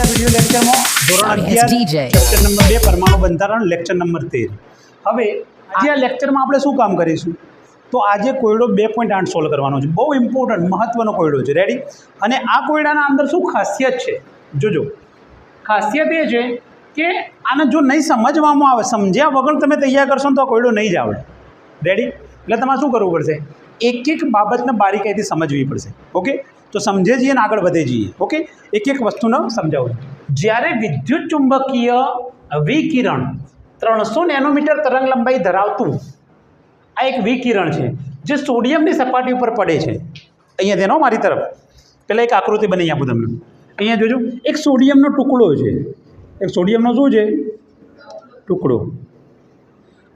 આ વીડિયો લેક્ચરમાં ધોરણ અગિયાર. ચેપ્ટર નંબર બે પરમાણુ બંધારણ લેક્ચર નંબર તેર. હવે આજે આ લેક્ચરમાં આપણે શું કામ કરીશું? તો આજે કોયડો બે પોઈન્ટ આઠ સોલ્વ કરવાનો છે. બહુ ઇમ્પોર્ટન્ટ મહત્વનો કોયડો છે. રેડી અને આ કોયડાના અંદર શું ખાસિયત છે? જોજો. ખાસિયત એ છે કે આને જો નહીં સમજવામાં આવે સમજ્યા વગર તમે તૈયાર કરશો તો આ કોયડો નહીં જ આવડે. રેડી એટલે તમારે શું કરવું પડશે? એક એક બાબતને બારીકાઈથી સમજવી પડશે. ઓકે તો સમજે જઈએ ને આગળ વધે જઈએ. ઓકે એક એક વસ્તુને સમજાવું જ્યારે વિદ્યુત ચુંબકીય વિકિરણ ત્રણસો નેનોમીટર તરંગ લંબાઈ ધરાવતું આ એક વિકિરણ છે, જે સોડિયમની સપાટી ઉપર પડે છે. અહીંયા તેનો મારી તરફ. પહેલાં એક આકૃતિ બની આપું તમને. અહીંયા જોજો. એક સોડિયમનો ટુકડો છે. એક સોડિયમનો શું છે? ટુકડો.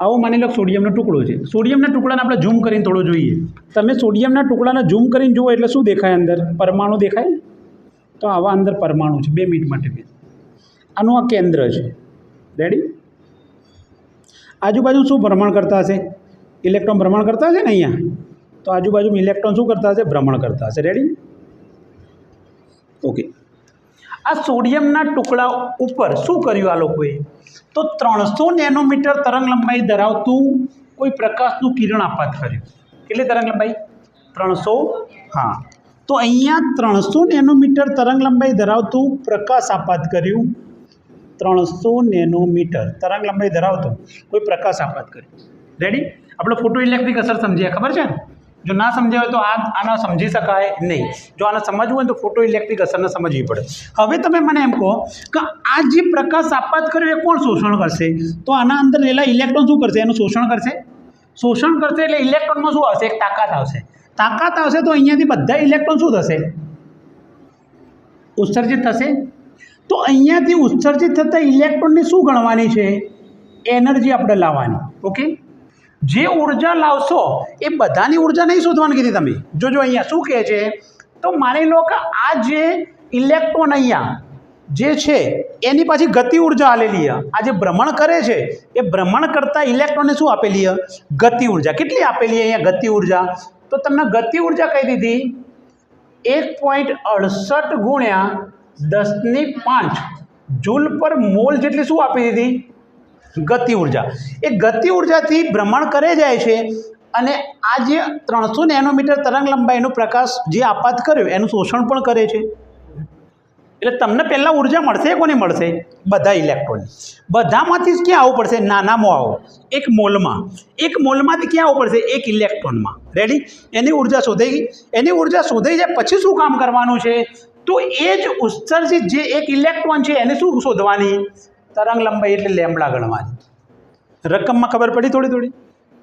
આવો માની લો સોડિયમનો ટુકડો છે. સોડિયમના ટુકડાને આપણે ઝૂમ કરીને થોડો જોઈએ. તમે સોડિયમના ટુકડાને ઝૂમ કરીને જુઓ એટલે શું દેખાય અંદર? પરમાણુ દેખાય? તો આવા અંદર પરમાણુ છે. બે મિનિટ માટે બે આનું આ કેન્દ્ર છે. રેડી આજુબાજુ શું ભ્રમણ કરતા હશે? ઇલેક્ટ્રોન ભ્રમણ કરતા હશે ને અહીંયા? તો આજુબાજુ ઇલેક્ટ્રોન શું કરતા હશે? ભ્રમણ કરતા હશે. રેડી ઓકે આ સોડિયમના ટુકડા ઉપર શું કર્યું આ લોકોએ? તો ત્રણસો નેનોમીટર તરંગ લંબાઈ ધરાવતું કોઈ પ્રકાશનું કિરણ આપાત કર્યું. કેટલી તરંગ લંબાઈ? ત્રણસો? હા. તો અહીંયા ત્રણસો નેનોમીટર તરંગ લંબાઈ ધરાવતું પ્રકાશ આપાત કર્યું. ત્રણસો નેનોમીટર તરંગ લંબાઈ ધરાવતું કોઈ પ્રકાશ આપાત કર્યું. રેડી આપણે ફોટો ઇલેક્ટ્રિક અસર સમજીએ, ખબર છે? જો ના સમજ્યા હોય તો આ આના સમજી શકાય નહીં. જો આને સમજવું હોય તો ફોટો ઇલેક્ટ્રિક અસરને સમજવી પડે. હવે તમે મને એમ કહો કે આ જે પ્રકાશ આપાત કર્યો એ કોણ શોષણ કરશે? તો આના અંદર રહેલા ઇલેક્ટ્રોન શું કરશે? એનું શોષણ કરશે. શોષણ કરશે એટલે ઇલેક્ટ્રોનમાં શું આવશે? એક તાકાત આવશે. તાકાત આવશે તો અહીંયાથી બધા ઇલેક્ટ્રોન શું થશે? ઉત્સર્જિત થશે. તો અહીંયાથી ઉત્સર્જિત થતા ઇલેક્ટ્રોનની શું ગણવાની છે? એનર્જી આપણે લાવવાની. ઓકે જે ઊર્જા લાવશો એ બધાની ઊર્જા નહીં શોધવાની કીધી તમે. જોજો અહીંયા શું કહે છે? તો માની લો કે આ જે ઇલેક્ટ્રોન અહીંયા જે છે, એની પાછી ગતિ ઊર્જા આલેલી આ જે ભ્રમણ કરે છે, એ ભ્રમણ કરતા ઇલેક્ટ્રોનને શું આપેલી ગતિ ઊર્જા. કેટલી આપેલી અહીંયા ગતિ ઊર્જા? તો તમને ગતિ ઊર્જા કહી દીધી. એક પોઈન્ટ અડસઠ ગુણ્યા દસની પાંચ. જૂલ પર મોલ જેટલી શું આપી દીધી? ગતિ ઊર્જા. એ ગતિ ઉર્જાથી ભ્રમણ કરે જાય છે અને આ જે ત્રણસો નેનોમીટર તરંગ લંબાઈનો પ્રકાશ જે આપાત કર્યો, એનું શોષણ પણ કરે છે. એટલે તમને પહેલાં ઊર્જા મળશે, કોને મળશે? બધા ઇલેક્ટ્રોન. બધામાંથી જ ક્યાં આવવું પડશે? નાનામાં આવો. એક મોલમાં. એક મોલમાંથી ક્યાં આવવું પડશે? એક ઇલેક્ટ્રોનમાં. રેડી એની ઊર્જા શોધાઈ ગઈ. એની ઊર્જા શોધાઈ જાય, પછી શું કામ કરવાનું છે? તો એ જ ઉત્સર્જિત જે એક ઇલેક્ટ્રોન છે, એને શું શોધવાની? તરંગ લંબાઈ એટલે લેમડા ગણવાની. રકમમાં ખબર પડી થોડી થોડી?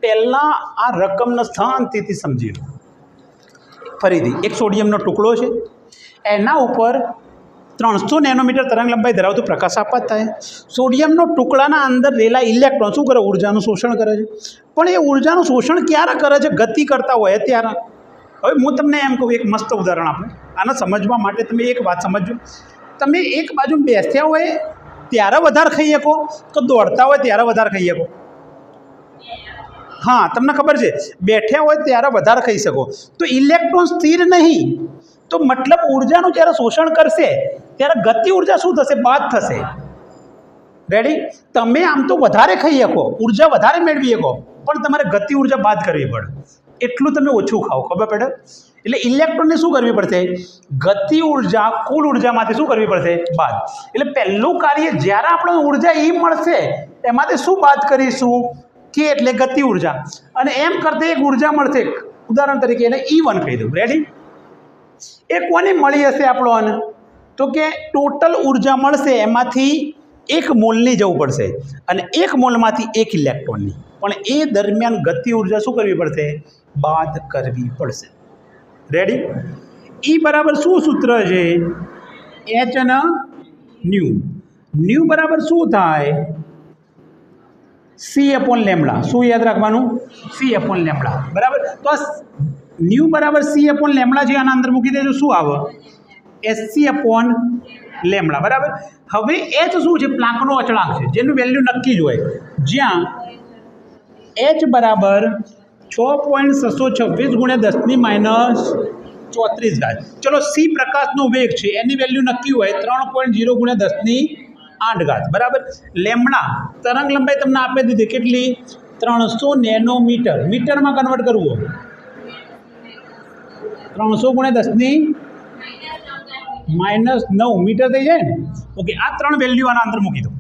પહેલાં આ રકમનું સ્થાન તેથી સમજી લો. ફરીથી, એક સોડિયમનો ટુકડો છે. એના ઉપર ત્રણસો નેનોમીટર તરંગ લંબાઈ ધરાવતું પ્રકાશ આપાત થાય. સોડિયમનો ટુકડાના અંદર રહેલા ઇલેક્ટ્રોન શું કરે? ઉર્જાનું શોષણ કરે છે. પણ એ ઉર્જાનું શોષણ ક્યારે કરે છે? ગતિ કરતા હોય ત્યારે. હવે હું તમને એમ કહું, એક મસ્ત ઉદાહરણ આપું. આને સમજવા માટે તમે એક વાત સમજજો. તમે એક બાજુ બેસ્યા હોય ત્યારે વધારે ખાઈ શકો? તો દોડતા હોય ત્યારે વધારે ખાઈ શકો. હા, તમને ખબર છે, બેઠ્યા હોય ત્યારે વધારે ખાઈ શકો. તો ઇલેક્ટ્રોન સ્થિર નહીં. તો મતલબ ઉર્જાનું જ્યારે શોષણ કરશે, ત્યારે ગતિ ઊર્જા શું થશે? બાદ થશે. રેડી તમે આમ તો વધારે ખાઈ શકો, ઊર્જા વધારે મેળવી શકો, પણ તમારે ગતિ ઊર્જા બાદ કરવી પડે. એટલું તમે ઓછું ખાઓ, ખબર પડે? એટલે ઇલેક્ટ્રોનને શું કરવી પડશે? ગતિ ઊર્જા, કુલ ઉર્જામાંથી શું કરવી પડશે? બાદ. એટલે પહેલું કાર્ય જ્યારે આપણને ઊર્જા એ મળશે, એમાંથી શું બાદ કરીશું? કે એટલે ગતિ ઊર્જા. અને એમ કરતે એક ઊર્જા મળશે. ઉદાહરણ તરીકે એને ઈ વન કહી દઉં. રેડી એ કોને મળી હશે આપણો અન તો કે ટોટલ ઊર્જા મળશે એમાંથી એક મોલની જવું પડશે. અને એક મોલમાંથી એક ઇલેક્ટ્રોનની પણ એ દરમિયાન ગતિ ઊર્જા શું કરવી પડશે? બાદ કરવી પડશે. રેડી ઈ બરાબર શું સૂત્ર છે? એચ અને ન્યુ ન્યુ બરાબર શું થાય? સી એપોન લેમડા શું યાદ રાખવાનું? સી એપોન લેમડા બરાબર? તો ન્યુ બરાબર સી એપોન લેમડા છે, આના અંદર મૂકી દેજો. શું આવે? એસસી અપોન લેમડા બરાબર? હવે એચ શું છે? પ્લાંકનો અચળાંક છે. જેનું વેલ્યુ નક્કી જ હોય. જ્યાં એચ બરાબર છ પોઈન્ટ છસો છવ્વીસ ગુણ્યા દસની માઇનસ ચોત્રીસ ઘાત ચલો સી પ્રકાશનો વેગ છે, એની વેલ્યુ નક્કી હોય ત્રણ પોઈન્ટ જીરો ગુણ્યા દસની આઠ ઘાત બરાબર? લેમડા તરંગ લંબાઈ તમને આપી દીધી. કેટલી? ત્રણસો નેનોમીટર. મીટરમાં કન્વર્ટ કરવું ત્રણસો ગુણ્યા દસની માઇનસ નવ. મીટર થઈ જાય ને? ઓકે, આ ત્રણ વેલ્યુ આના અંદર મૂકી દો.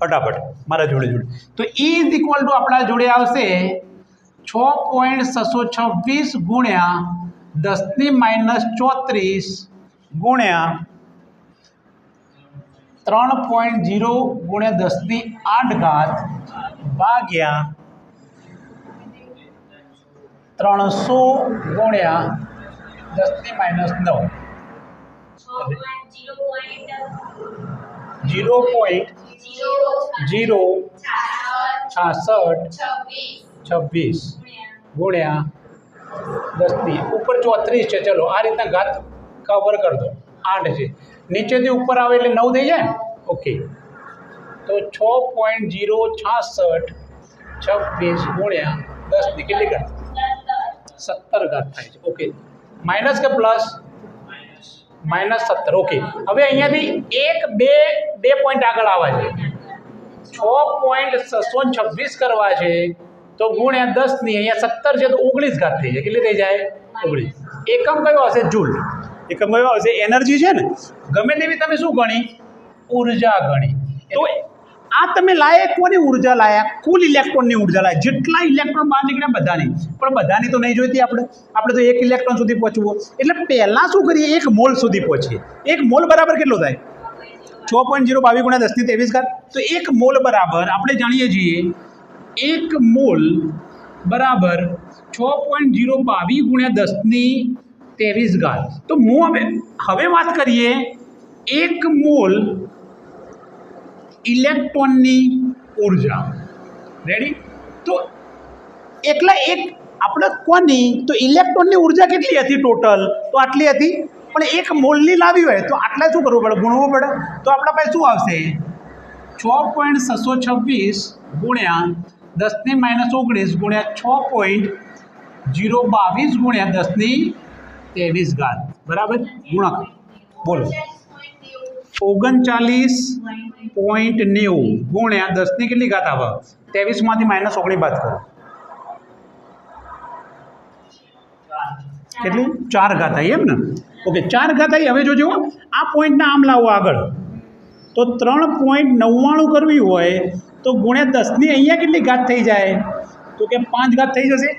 ફટાફટ, મારા જોડે જોડે. તો એ ઇઝ ઇક્વલ ટુ આપણા જોડે આવશે છ પોઈન્ટ છસો છવ્વીસ ગુણ્યા દસની માઇનસ ચોત્રીસ ગુણ્યા ત્રણ પોઈન્ટ જીરો ગુણ્યા દસની આઠ ઘાત ભાગ્યા ત્રણસો ગુણ્યા દસની માઇનસ નવ જીરો પોઈન્ટ જીરો છાસઠ છવ્વીસ. ગુણ્યા દસની ઉપર ચોત્રીસ છે, ચલો, આ રીતના ઘાત કવર કરી દો. આઠ છે. નીચેથી ઉપર આવે એટલે નવ થઈ જાય ઓકે. તો છ પોઈન્ટ જીરો છાસઠ છવ્વીસ ગુણ્યા દસની કેટલી ઘાત? સત્તર ઘાત થાય છે. ઓકે. માઇનસ કે પ્લસ? માઇનસ સત્તર. ઓકે. હવે અહીંયાથી એક, બે બે પોઈન્ટ આગળ આવવા છે. છ પોઈન્ટ છસો છવ્વીસ કરવા છે. તો ગુણ્યા દસની અહીંયા સત્તર છે તો ઓગણીસ ઘાત થઈ જાય. કેટલી થઈ જાય? ઓગણીસ. એકમ કયો હશે જૂલ. એકમ કયો હશે એનર્જી છે ને? ગમે તેવી તમે શું ગણી? ઊર્જા ગણી. તો આ તમે લાયા કોની ઊર્જા લાયા? કુલ ઇલેક્ટ્રોનની ઊર્જા લાયા. જેટલા ઇલેક્ટ્રોન બહાર નીકળ્યા બધાની. પણ બધાની તો નહીં જોઈતી આપણે. આપણે તો એક ઇલેક્ટ્રોન સુધી પહોંચવું. એટલે પહેલાં શું કરીએ? એક મોલ સુધી પહોંચીએ. એક મોલ બરાબર કેટલો થાય? છ પોઈન્ટ જીરો બાવીસ ગુણ્યા દસની ત્રેવીસ ઘાત. તો એક મોલ બરાબર આપણે જાણીએ છીએ એક મોલ બરાબર છ પોઈન્ટ જીરો બાવીસ ગુણ્યા દસની ત્રેવીસ ઘાત. તો હું હવે હવે વાત કરીએ એક મોલ ઇલેક્ટ્રોનની ઊર્જા. રેડી તો એકલા એક, આપણે કોની? તો ઇલેક્ટ્રોનની ઊર્જા કેટલી હતી ટોટલ? તો આટલી હતી. પણ એક મોલની લાવી હોય તો આટલા શું કરવું પડે? ગુણવું પડે. તો આપણા પાસે શું આવશે? છ પોઈન્ટ છસો છવ્વીસ ગુણ્યા દસની માઇનસ ઓગણીસ ગુણ્યા છ પોઈન્ટ જીરો બાવીસ ગુણ્યા દસની ત્રેવીસ ઘાત. બરાબર? ગુણાકાર. બોલો. ઓગણચાલીસ પોઈન્ટ નેવું ગુણ્યા દસની કેટલી ઘાત આવે? ત્રેવીસમાંથી માઇનસ ઓગણીસ બાદ કરો. કેટલી? ચાર ઘાત આવી એમ ને? ઓકે, ચાર ઘાત આવી હવે જોજો આ પોઈન્ટને આમ લાવો આગળ. તો ત્રણ પોઈન્ટ નવ્વાણું કરવી હોય તો ગુણ્યા દસની અહીંયા કેટલી ઘાત થઈ જાય? તો કે પાંચ ઘાત થઈ જશે.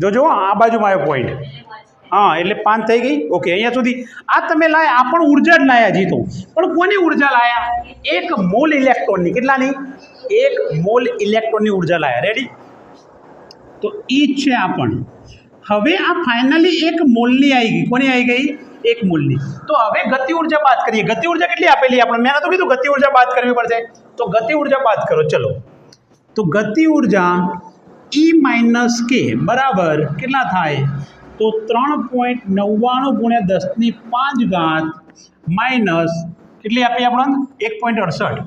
જોજો આ બાજુમાં આવ્યો પોઈન્ટ હા, એટલે પાંચ થઈ ગઈ. ઓકે, અહીંયા સુધી. આ તમે લાયા, આ પણ ઊર્જા જ લાયા જીતો. પણ કોની ઊર્જા લાયા? એક મોલ ઇલેક્ટ્રોનની. કેટલાની? એક મોલ ઇલેક્ટ્રોનની ઊર્જા લાયા. રેડી તો ઈ જ છે આ પણ. હવે આ ફાઇનલી એક મોલની આવી ગઈ. કોની આવી ગઈ? એક મોલની તો હવે ગતિ ઊર્જા બાદ કરીએ. ગતિ ઊર્જા કેટલી આપેલી? આપણે મેં તો કીધું ગતિ ઊર્જા બાદ કરવી પડશે. તો ગતિ ઊર્જા બાદ કરો. ચલો. તો ગતિ ઊર્જા ઈ માઇનસ કે બરાબર કેટલા થાય? તો ત્રણ પોઈન્ટ નવ્વાણું ગુણ્યા દસની પાંચ ઘાત માઇનસ કેટલી આપી આપણને? એક પોઈન્ટ અડસઠ.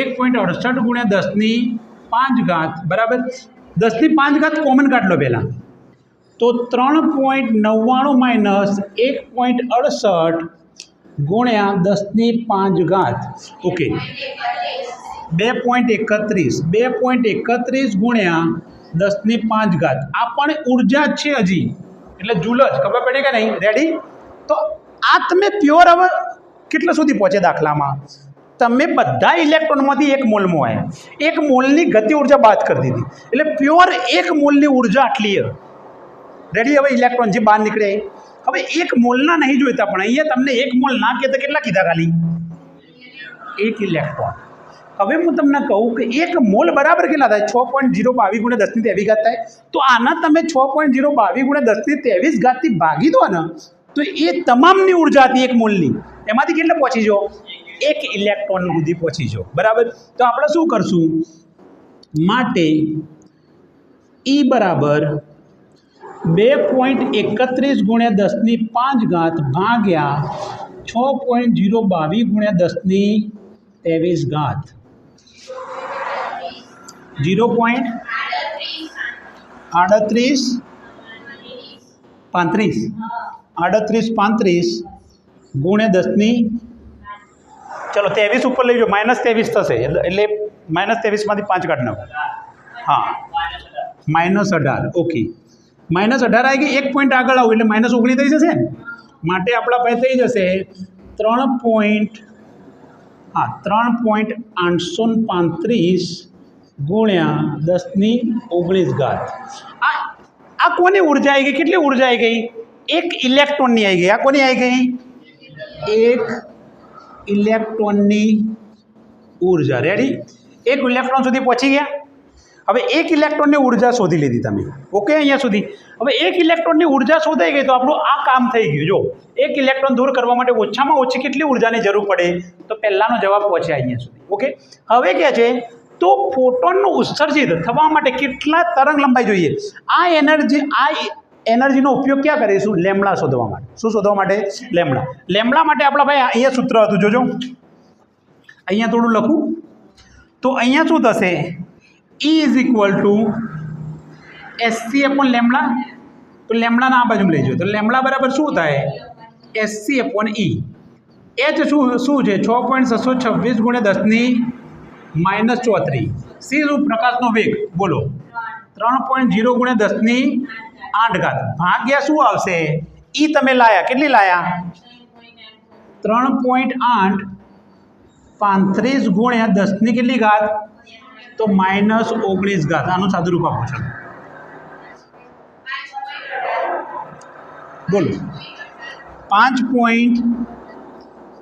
એક પોઈન્ટ અડસઠ ગુણ્યા દસની પાંચ ઘાત બરાબર? દસની પાંચ ઘાત કોમન કાઢ લો પહેલાં. તો ત્રણ પોઈન્ટ નવ્વાણું માઇનસ એક પોઈન્ટ અડસઠ ગુણ્યા દસની પાંચ ઘાત. ઓકે. બે પોઈન્ટ એકત્રીસ. બે પોઈન્ટ એકત્રીસ ગુણ્યા દસની પાંચ ઘાત. આ પણ ઊર્જા છે હજી. એટલે જૂલ જ. ખબર પડી કે નહીં? રેડી તો આ તમે પ્યોર હવે કેટલા સુધી પહોંચે દાખલામાં? તમે બધા ઇલેક્ટ્રોનમાંથી એક મોલમાં આવ્યા એક મોલની ગતિ ઊર્જા બાદ કરી દીધી. એટલે પ્યોર એક મોલની ઊર્જા આટલી રેડી હવે ઇલેક્ટ્રોન જે બહાર નીકળે હવે એક મોલના નહીં જોઈતા, પણ અહીંયા તમને એક મોલ ના કે તો કેટલા કીધા ખાલી? એક ઇલેક્ટ્રોન હવે હું તમને કહું કે એક મોલ બરાબર કેટલા થાય? છ પોઈન્ટ જીરો બાવીસ ગુણ્યા દસની ત્રેવીસ ઘાત થાય. તો આના તમે છ પોઈન્ટ જીરો બાવીસ ગુણ્યા દસની ત્રેવીસ ઘાતથી ભાગી દો ને, તો એ તમામની ઊર્જા હતી એક મોલની. એમાંથી કેટલે પહોંચી જાઓ એક ઇલેક્ટ્રોન સુધી પહોંચી જાઓ બરાબર? તો આપણે શું કરશું? માટે ઈ બરાબર બે પોઈન્ટ એકત્રીસ ગુણ્યા દસની પાંચ ઘાત ભાગ્યા છ પોઈન્ટ જીરો બાવીસ ગુણ્યા દસની ત્રેવીસ ઘાત. જીરો પોઈન્ટ આડત્રીસ પાંત્રીસ. આડત્રીસ પાંત્રીસ ગુણ્યા દસની ચલો ત્રેવીસ ઉપર લઈ જાઓ માઇનસ ત્રેવીસ થશે, એટલે એટલે માઇનસ ત્રેવીસમાંથી પાંચ કાઢ નાખો. હા. માઇનસ અઢાર, ઓકે. માઇનસ અઢાર આવી ગઈ, એક પોઈન્ટ આગળ આવું, એટલે માઇનસ ઓગણી થઈ જશે ને? માટે આપણા પાસે થઈ જશે ત્રણ પોઈન્ટ હા, ત્રણ પોઈન્ટ આઠસો પાંત્રીસ ગુણ્યા દસની ઓગણીસ ઘાત. આ આ કોની ઊર્જા આવી ગઈ? કેટલી ઊર્જા આવી ગઈ? એક ઇલેક્ટ્રોનની આવી ગઈ. આ કોની આવી ગઈ? એક ઇલેક્ટ્રોનની ઊર્જા. રેડી એક ઇલેક્ટ્રોન સુધી પહોંચી ગયા? હવે એક ઇલેક્ટ્રોનની ઊર્જા શોધી લીધી તમે. ઓકે અહીંયા સુધી. હવે એક ઇલેક્ટ્રોનની ઊર્જા શોધાઈ ગઈ તો આપણું આ કામ થઈ ગયું. જો, એક ઇલેક્ટ્રોન દૂર કરવા માટે ઓછામાં ઓછી કેટલી ઉર્જાની જરૂર પડે? તો પહેલાંનો જવાબ પહોંચે અહીંયા સુધી. ઓકે હવે કહે છે, તો ફોટોનનું ઉત્સર્જિત થવા માટે કેટલા તરંગ લંબાઈ જોઈએ? આ એનર્જી, આ એનર્જીનો ઉપયોગ ક્યાં કરીશું લેમડા શોધવા માટે. શું શોધવા માટે? લેમડા લેમડા માટે આપણા ભાઈ અહીંયા સૂત્ર હતું. જોજો. અહીંયા થોડું લખું. તો અહીંયા શું થશે? E is equal to hc upon lambda તો લેમડાના આ બાજુ લઈ જાઓ તો લેમડા બરાબર શું થાય એસસી અપોન ઈ એચ શું શું છે છ પોઈન્ટ છસો છવ્વીસ ગુણ્યા દસની માઇનસ ચોત્રીસ સી શું પ્રકાશનો વેગ બોલો ત્રણ પોઈન્ટ જીરો ગુણ્યા દસની આઠ ઘાત ભાગ્યા શું આવશે ઈ તમે લાયા કેટલી લાયા ત્રણ પોઈન્ટ આઠ પાંત્રીસ ગુણ્યા દસની કેટલી ઘાત તો માઇનસ ઓગણીસ ઘાત. આનું સાદુરૂપ આપો છો બોલો. પાંચ પોઈન્ટ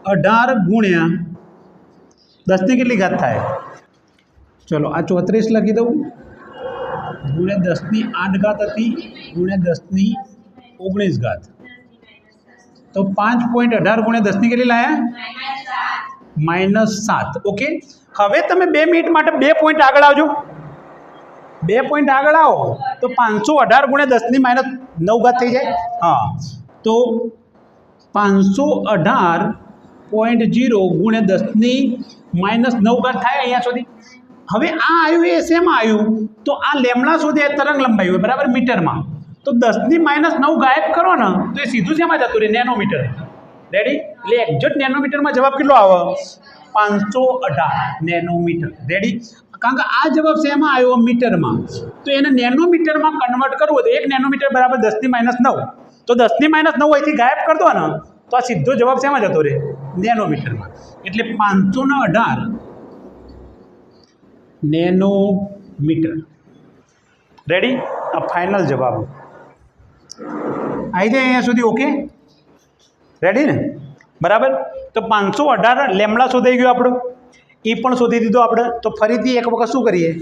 અઢાર ગુણ્યા દસની કેટલી ઘાત થાય? ચલો, આ ચોત્રીસ લખી દઉં. ગુણ્યા દસની આઠ ઘાત હતી, ગુણ્યા દસની ઓગણીસ ઘાત. તો પાંચ પોઈન્ટ અઢાર ગુણ્યા દસની કેટલી લાયા? માઇનસ સાત. ઓકે હવે તમે બે મિનિટ માટે બે પોઈન્ટ આગળ આવજો. બે પોઈન્ટ આગળ આવો, તો પાંચસો અઢાર ગુણ્યા દસની માઇનસ નવ ઘાત થઈ જાય. હા. તો પાંચસો અઢાર પોઈન્ટ જીરો ગુણ્યા દસની માઇનસ નવ ઘાત થાય અહીંયા સુધી. હવે આ આવ્યું એ શેમાં આવ્યું તો આ લેમડા સુધી એ તરંગ લંબાઈ હોય, બરાબર? મીટરમાં. તો દસની માઇનસ નવ ગાયબ કરો ને, તો એ સીધું શેમાં જતું રહે, નેનોમીટર. રેડી એટલે એક્ઝેક્ટ નેનોમીટરમાં જવાબ કેટલો આવે? પાંચસો અઢાર નેનોમીટર. રેડી કારણ કે આ જવાબ શેમાં આવ્યો? મીટરમાં. તો એને નેનોમીટરમાં કન્વર્ટ કરવું હોય તો એક નેનોમીટર બરાબર દસની માઇનસ નવ. તો દસની માઇનસ નવ અહીંથી ગાયબ કરી દો ને, તો આ સીધો જવાબ શેમાં જતો રહે? નેનોમીટરમાં. એટલે પાંચસો ને અઢાર નેનોમીટર. રેડી આ ફાઇનલ જવાબ. આવી જાય અહીંયા સુધી ઓકે રેડી ને? બરાબર? તો પાંચસો અઢાર લેમડા શોધાઈ ગયો આપણો. એ પણ શોધી દીધો આપણે. તો ફરીથી એક વખત શું કરીએ?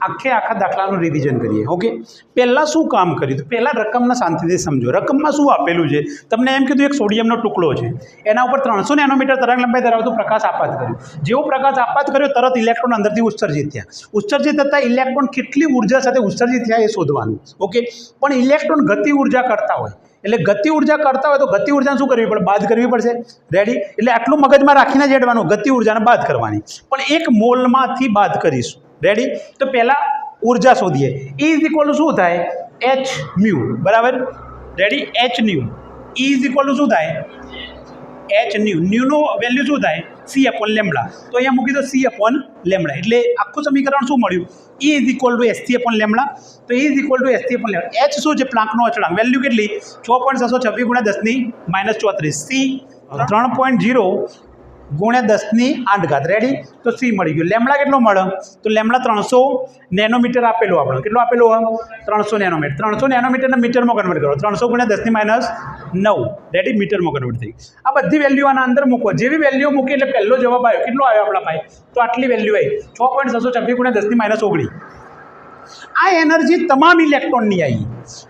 આખે આખા દાખલાનું રિવિઝન કરીએ. ઓકે પહેલાં શું કામ કર્યું? તો પહેલાં રકમના શાંતિથી સમજો. રકમમાં શું આપેલું છે? તમને એમ કીધું એક સોડિયમનો ટુકડો છે. એના ઉપર ત્રણસો નેનોમીટર તરંગ લંબાઈ ધરાવતો પ્રકાશ આપાત કર્યો. જેવો પ્રકાશ આપાત કર્યો, તરત ઇલેક્ટ્રોન અંદરથી ઉત્સર્જિત થયા. ઉત્સર્જિત થતાં ઇલેક્ટ્રોન કેટલી ઊર્જા સાથે ઉત્સર્જિત થયા એ શોધવાનું. ઓકે પણ ઇલેક્ટ્રોન ગતિ ઊર્જા કરતા હોય. એટલે ગતિ ઊર્જા કરતા હોય તો ગતિ ઉર્જાને શું કરવી પડે? બાદ કરવી પડશે. રેડી એટલે આટલું મગજમાં રાખીને જ ગતિ ઉર્જાને બાદ કરવાની. પણ એક મોલમાંથી બાદ કરીશું. રેડી તો પહેલાં ઊર્જા શોધીએ. ઇઝ ઇક્વલ ટુ શું થાય? એચ મ્યુ બરાબર? Ready h nu is equal to શું થાય? એચ ન્યુ ન્યુનો વેલ્યુ શું થાય? સી અપોન લેમડા તો અહીંયા મૂકી દો સી અપોન લેમડા એટલે આખું સમીકરણ શું મળ્યું? E ઇઝ ઇક્વલ ટુ એસથી અપોન લેમડા તો E ઇઝ ઇક્વલ ટુ એસથી અપોન લેમડા એચ શું છે? પ્લાન્કનો અચળાંક. વેલ્યુ કેટલી? છ પોઈન્ટ છસો છવ્વીસ ગુણ્યા દસની માઇનસ ચોત્રીસ. સી ત્રણ પોઈન્ટ જીરો ગુણ્યા દસની આઠ ઘાત રેડી તો સી મળી ગયું. લેમડા કેટલો મળે? તો લેમડા ત્રણસો નેનોમીટર આપેલું આપણે. કેટલું આપેલું ત્રણસો નેનોમીટર. ત્રણસો નેનોમીટરને મીટરમાં કન્વર્ટ કરો. ત્રણસો ગુણ્યા દસની માઇનસ નવ. રેડી મીટરમાં કન્વર્ટ થઈ આ બધી વેલ્યુ આના અંદર મૂકો જેવી વેલ્યુ મૂકી એટલે પહેલો જવાબ આવ્યો. કેટલો આવ્યો આપણા ભાઈ? તો આટલી વેલ્યુ આવી. છ પોઈન્ટ છસો છવ્વીસ ગુણ્યા દસની માઇનસ ઓગણી. આ એનર્જી તમામ ઇલેક્ટ્રોનની આવી.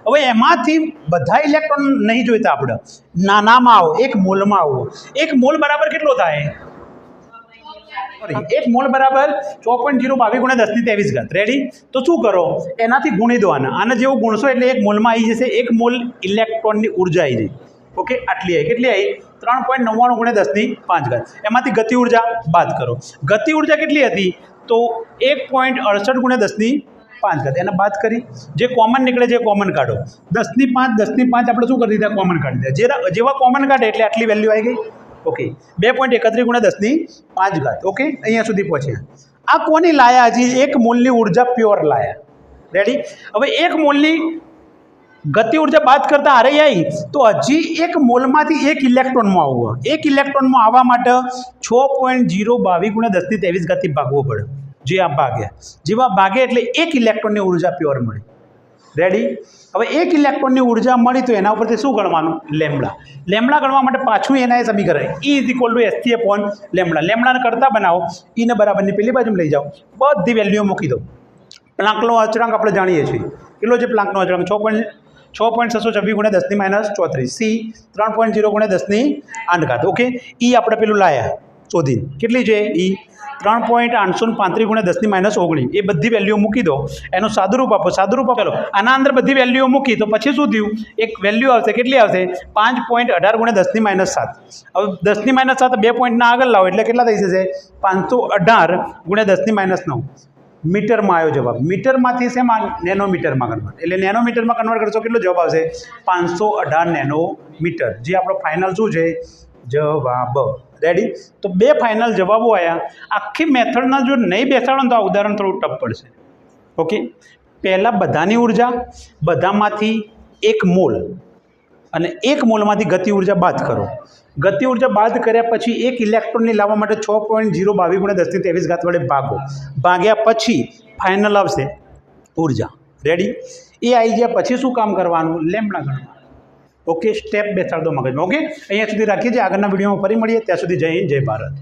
હવે એમાંથી બધા ઇલેક્ટ્રોન નહીં જોઈતા આપણે. નાનામાં આવો, એક મોલમાં આવો. એક મોલ બરાબર કેટલો થાય? એક મોલ બરાબર ચોપન જીરો બાવીસ ગુણ્યા દસની ત્રેવીસ ઘાત. રેડી તો શું કરો? એનાથી ગુણી દો આના આને જેવું ગુણશો એટલે એક મોલમાં આવી જશે, એક મોલ ઇલેક્ટ્રોનની ઊર્જા આવી જાય. ઓકે આટલી આવી. કેટલી આવી? ત્રણ પોઈન્ટ નવ્વાણું ગુણ્યા દસની પાંચ ઘાત. એમાંથી ગતિ ઊર્જા બાદ કરો. ગતિ ઊર્જા કેટલી હતી? તો એક પોઈન્ટ અડસઠ ગુણ્યા દસની પાંચ ઘાત એને બાદ કરી જે કોમન નીકળે છે કોમન કાઢો. દસની પાંચ દસની પાંચ આપણે શું કરી દીધા? કોમન કાઢી દીધા. જે જેવા કોમન કાઢે એટલે આટલી વેલ્યુ આવી ગઈ. ઓકે બે પોઈન્ટ એકત્રીસ ગુણ્યા દસની પાંચ ઘાત. ઓકે અહીંયા સુધી પહોંચ્યા. આ કોની લાયા હજી? એક મૂલની ઊર્જા પ્યોર લાયા. રેડી હવે એક મોલની ગતિ ઊર્જા બાદ કરતાં હારે આવી તો હજી એક મોલમાંથી એક ઇલેક્ટ્રોનમાં આવવું એક ઇલેક્ટ્રોનમાં આવવા માટે છ પોઈન્ટ જીરો બાવીસ ગુણ્યા દસની ત્રેવીસ ગતિ ભાગવો પડે. જે આ ભાગ્યા જેવા ભાગે એટલે એક ઇલેક્ટ્રોનની ઊર્જા પ્યોર મળી. રેડી હવે એક ઇલેક્ટ્રોનની ઊર્જા મળી તો એના ઉપરથી શું ગણવાનું? લેમડા લેમડા ગણવા માટે પાછું એના એ સમીકરણ. E is equal to upon lambda લેમડાને કરતા બનાવો. ઈને બરાબરની પેલી બાજુ લઈ જાઓ. બધી વેલ્યુઓ મૂકી દો. પ્લાંકનો અચળાંક આપણે જાણીએ છીએ. કેટલો છે પ્લાંકનો અચળાંક? છ પોઈન્ટ છ પોઈન્ટ છસો છવ્વીસ ગુણ્યા દસની માઇનસ ચોત્રીસ. સી ત્રણ પોઈન્ટ જીરો ગુણ્યા દસની આંડઘાત ઘાત. ઓકે ઈ આપણે પેલું લાયા. શોધીને. કેટલી છે? ઈ ત્રણ પોઈન્ટ આઠસો પાંત્રીસ ગુણ્યા દસની માઇનસ ઓગણીસ. એ બધી વેલ્યુ મૂકી દો. એનું સાદુરૂપ આપો. સાદુરૂપ આપેલો આના અંદર બધી વેલ્યુઓ મૂકી, તો પછી શું થયું? એક વેલ્યુ આવશે, કેટલી આવશે? પાંચ પોઈન્ટ અઢાર ગુણ્યા દસની માઇનસ સાત. હવે દસની માઇનસ સાત બે પોઈન્ટના આગળ લાવો, એટલે કેટલા થઈ જશે? પાંચસો અઢાર ગુણ્યા દસની માઇનસ નવ. મીટરમાં આવ્યો જવાબ. મીટરમાંથી શેમાં નેનોમીટરમાં કન્વર્ટ એટલે નેનોમીટરમાં કન્વર્ટ કરશો, કેટલો જવાબ આવશે? પાંચસો અઢાર નેનોમીટર. જે આપણો ફાઇનલ શું છે? જવાબ. રેડી તો બે ફાઇનલ જવાબો આવ્યા આખી મેથડના જો નહીં બેસાડો તો આ ઉદાહરણ થોડું ટફ પડશે. ઓકે પહેલાં બધાની ઊર્જા, બધામાંથી એક મોલ. અને એક મોલમાંથી ગતિ ઊર્જા બાદ કરો. ગતિ ઊર્જા બાદ કર્યા પછી એક ઇલેક્ટ્રોનની લાવવા માટે છ પોઈન્ટ જીરો બાવીસ ગુણ્યા દસની ત્રેવીસ ઘાત વડે ભાગો. ભાગ્યા પછી ફાઇનલ આવશે ઊર્જા. રેડી એ આવી ગયા પછી શું કામ કરવાનું? લેમડા ગણવાનું. ઓકે સ્ટેપ બેસાડ દો મગજમાં. ઓકે અહીંયા સુધી રાખીએ છીએ. આગળના વિડીયોમાં ફરી મળીએ. ત્યાં સુધી જય હિન્દ, જય ભારત.